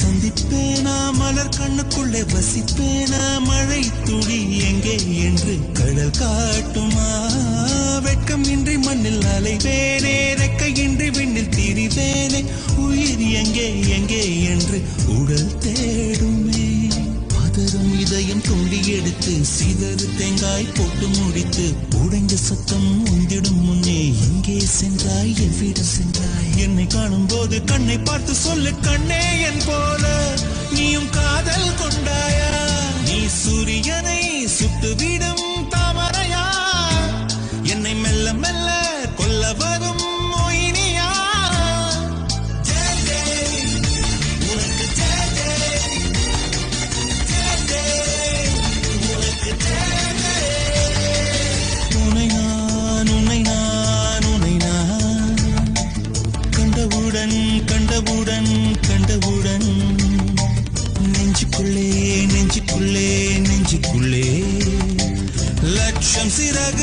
சந்திப்பேனா? மலர் கண்ணுக்குள்ளே வசிப்பேனா? மழை துளி எங்கே என்று கடல் காட்டுமா? வெட்கம் இன்றி மண்ணில் அலைவேனே ரெக்கையின்றி விண்ணில் திரிவேனே உயிர் எங்கே எங்கே என்று உடல் தேடுமே. பதறும் இதயம் துண்டி எடுத்து சிதறு தேங்காய் போட்டு முடித்து உடைந்த சத்தம் உந்திடும் முன்னே எங்கே சென்றாய்? எவ்விடம் சென்றாய்? காணும் போது கண்ணை பார்த்து சொல்லு கண்ணே என் போல. நீயும் காதல் கொண்டாயா? நீ சூரியனை சுட்டு விடும் தாமரையா? என்னை மெல்ல மெல்ல கொல்ல வரும் கண்டவுடன் கண்டவுடன் கண்டவுடன். நெஞ்சுக்குள்ளே நெஞ்சுக்குள்ளே நெஞ்சுக்குள்ளே. லட்சம் சிறகு